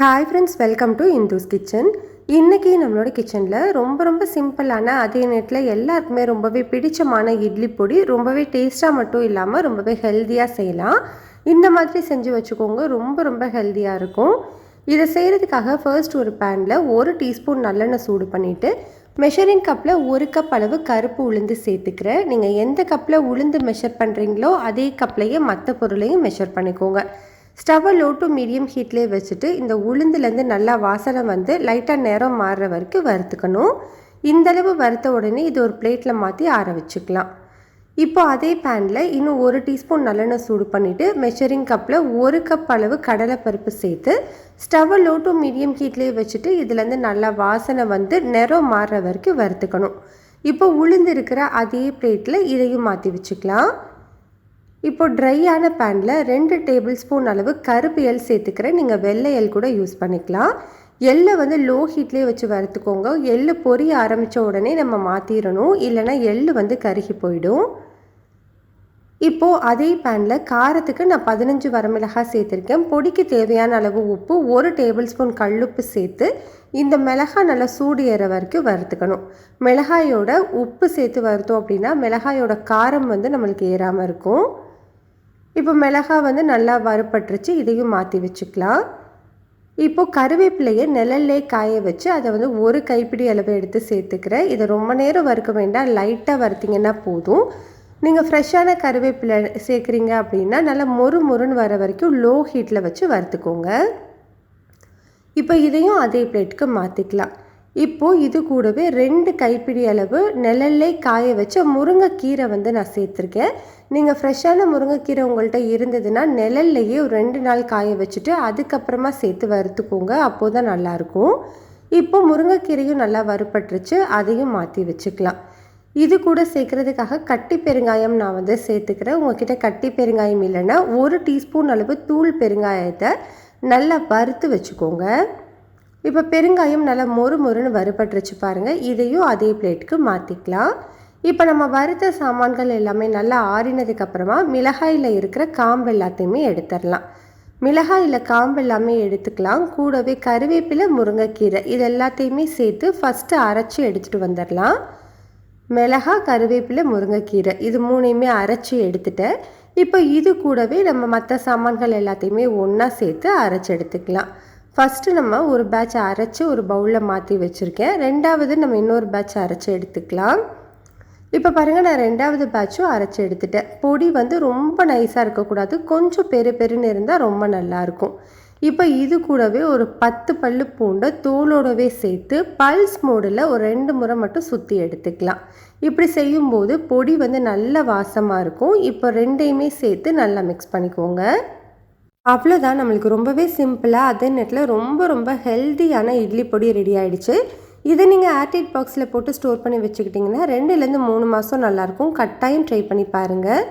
Hi friends welcome to Indhu's kitchen இன்றைக்கி நம்மளோட கிச்சனில் ரொம்ப ரொம்ப சிம்பிளான அதே நேரத்தில் எல்லாருக்குமே ரொம்பவே பிடிச்சமான இட்லி பொடி ரொம்பவே டேஸ்ட்டாக மட்டும் இல்லாமல் ரொம்பவே ஹெல்த்தியாக செய்யலாம். இந்த மாதிரி செஞ்சு வச்சுக்கோங்க ரொம்ப ரொம்ப ஹெல்த்தியாக இருக்கும். இதை செய்கிறதுக்காக ஃபர்ஸ்ட் ஒரு பேனில் ஒரு டீஸ்பூன் நல்லெண்ணெய் சூடு பண்ணிவிட்டு மெஷரிங் கப்பில் ஒரு கப் அளவு கருப்பு உளுந்து சேர்த்துக்கிறேன். நீங்கள் எந்த கப்பில் உளுந்து மெஷர் பண்ணுறீங்களோ அதே கப்லேயே மற்ற பொருளையும் மெஷர் பண்ணிக்கோங்க. ஸ்டவ்வை லோ டு மீடியம் ஹீட்லேயே வச்சுட்டு இந்த உளுந்துலேருந்து நல்லா வாசனை வந்து லைட்டாக நேரம் மாறுற வரைக்கும் வறுத்துக்கணும். இந்தளவு வறுத்த உடனே இது ஒரு பிளேட்டில் மாற்றி ஆற வச்சுக்கலாம். இப்போ அதே பேனில் இன்னும் ஒரு டீஸ்பூன் நல்லெண்ணெய் சூடு பண்ணிவிட்டு மெஷரிங் கப்பில் ஒரு கப் அளவு கடலைப்பருப்பு சேர்த்து ஸ்டவ்வை லோ டு மீடியம் ஹீட்லேயே வச்சுட்டு இதுலேருந்து நல்லா வாசனை வந்து நிறம் மாறுற வரைக்கும் வறுத்துக்கணும். இப்போ உளுந்து இருக்கிற அதே பிளேட்டில் இதையும் மாற்றி வச்சுக்கலாம். இப்போ ட்ரையான பேனில் ரெண்டு டேபிள் ஸ்பூன் அளவு கருப்பு எல் சேர்த்துக்கிறேன். நீங்கள் வெள்ளை எல் கூட யூஸ் பண்ணிக்கலாம். எள்ளை வந்து லோ ஹீட்லேயே வச்சு வறுத்துக்கோங்க. எள்ளு பொரிய ஆரம்பித்த உடனே நம்ம மாற்றிடணும் இல்லைனா எள்ளு வந்து கருகி போயிடும். இப்போது அதே பேனில் காரத்துக்கு நான் பதினஞ்சு வரமிளகாய் சேர்த்துருக்கேன். பொடிக்கு தேவையான அளவு உப்பு ஒரு டேபிள் ஸ்பூன் கல்லுப்பு சேர்த்து இந்த மிளகாய் நல்லா சூடு ஏற வரைக்கும் வறுத்துக்கணும். மிளகாயோட உப்பு சேர்த்து வறுத்தோம் அப்படின்னா மிளகாயோட காரம் வந்து நம்மளுக்கு ஏறாமல் இருக்கும். இப்போ மிளகாய் வந்து நல்லா வறுப்பட்டுருச்சு இதையும் மாற்றி வச்சுக்கலாம். இப்போது கருவேப்பிலையை நிழல்லே காய வச்சு அதை வந்து ஒரு கைப்பிடி அளவு எடுத்து சேர்த்துக்கிறேன். இதை ரொம்ப நேரம் வறுக்க வேண்டாம் லைட்டாக வறுத்திங்கன்னா போதும். நீங்கள் ஃப்ரெஷ்ஷான கருவேப்பிலை சேர்க்குறீங்க அப்படின்னா நல்லா மொறு மொறுன்னு வர வரைக்கும் லோ ஹீட்டில் வச்சு வறுத்துக்கோங்க. இப்போ இதையும் அதே பிளேட்டுக்கு மாற்றிக்கலாம் இப்போது இது கூடவே ரெண்டு கைப்பிடி அளவு நிழல்லே காய வச்ச முருங்கைக்கீரை வந்து நான் சேர்த்துருக்கேன். நீங்கள் ஃப்ரெஷ்ஷான முருங்கைக்கீரை உங்கள்கிட்ட இருந்ததுன்னா நிழல்லையே ஒரு ரெண்டு நாள் காய வச்சுட்டு அதுக்கப்புறமா சேர்த்து வறுத்துக்கோங்க அப்போது தான் நல்லாயிருக்கும். இப்போ முருங்கைக்கீரையும் நல்லா வறுப்பட்டுருச்சு அதையும் மாற்றி வச்சுக்கலாம். இது கூட சேர்க்குறதுக்காக கட்டி பெருங்காயம் நான் வந்து சேர்த்துக்கிறேன். உங்ககிட்ட கட்டி பெருங்காயம் இல்லைன்னா ஒரு டீஸ்பூன் அளவு தூள் பெருங்காயத்தை நல்லா வறுத்து வச்சுக்கோங்க. இப்போ பெருங்காயம் நல்லா மொறு மொறுன்னு வறுபட்டுருச்சு பாருங்கள் இதையும் அதே பிளேட்டுக்கு மாற்றிக்கலாம் இப்போ நம்ம வறுத்த சாமான்கள் எல்லாமே நல்லா ஆறினதுக்கப்புறமா மிளகாயில் இருக்கிற காம்பு எல்லாத்தையுமே எடுத்துடலாம். மிளகாயில் காம்பு எல்லாமே எடுத்துக்கலாம். கூடவே கருவேப்பிலை முருங்கைக்கீரை இது எல்லாத்தையுமே சேர்த்து ஃபஸ்ட்டு அரைச்சி எடுத்துகிட்டு வந்துடலாம். மிளகா கருவேப்பிலை முருங்கைக்கீரை இது மூணையுமே அரைச்சி எடுத்துட்டேன். இப்போ இது கூடவே நம்ம மற்ற சாமான்கள் எல்லாத்தையுமே ஒன்றா சேர்த்து அரைச்சி எடுத்துக்கலாம். ஃபஸ்ட்டு நம்ம ஒரு பேட்ச் அரைச்சி ஒரு பவுலில் மாற்றி வச்சுருக்கேன். ரெண்டாவது நம்ம இன்னொரு பேட்ச் அரைச்சி எடுத்துக்கலாம். இப்போ பாருங்கள் நான் ரெண்டாவது பேட்சும் அரைச்சி எடுத்துட்டேன். பொடி வந்து ரொம்ப நைஸாக இருக்கக்கூடாது. கொஞ்சம் பெரு பெருன்னு இருந்தால் ரொம்ப நல்லாயிருக்கும் இப்போ இது கூடவே ஒரு பத்து பல்லு பூண்டை தோலோடவே சேர்த்து பல்ஸ் மோடில் ஒரு ரெண்டு முறை மட்டும் சுற்றி எடுத்துக்கலாம். இப்படி செய்யும்போது பொடி வந்து நல்ல வாசமாக இருக்கும். இப்போ ரெண்டையுமே சேர்த்து நல்லா மிக்ஸ் பண்ணிக்கோங்க. அவ்வளோதான் நம்மளுக்கு ரொம்பவே சிம்பிளாக அதே நேரத்தில் ரொம்ப ரொம்ப ஹெல்த்தியான இட்லி பொடி ரெடி ஆகிடுச்சு இதை நீங்கள் ஏர்டைட் பாக்ஸில் போட்டு ஸ்டோர் பண்ணி வச்சுக்கிட்டிங்கன்னா ரெண்டுலேருந்து மூணு மாதம் நல்லாயிருக்கும். கட்டாயம் ட்ரை பண்ணி பாருங்கள்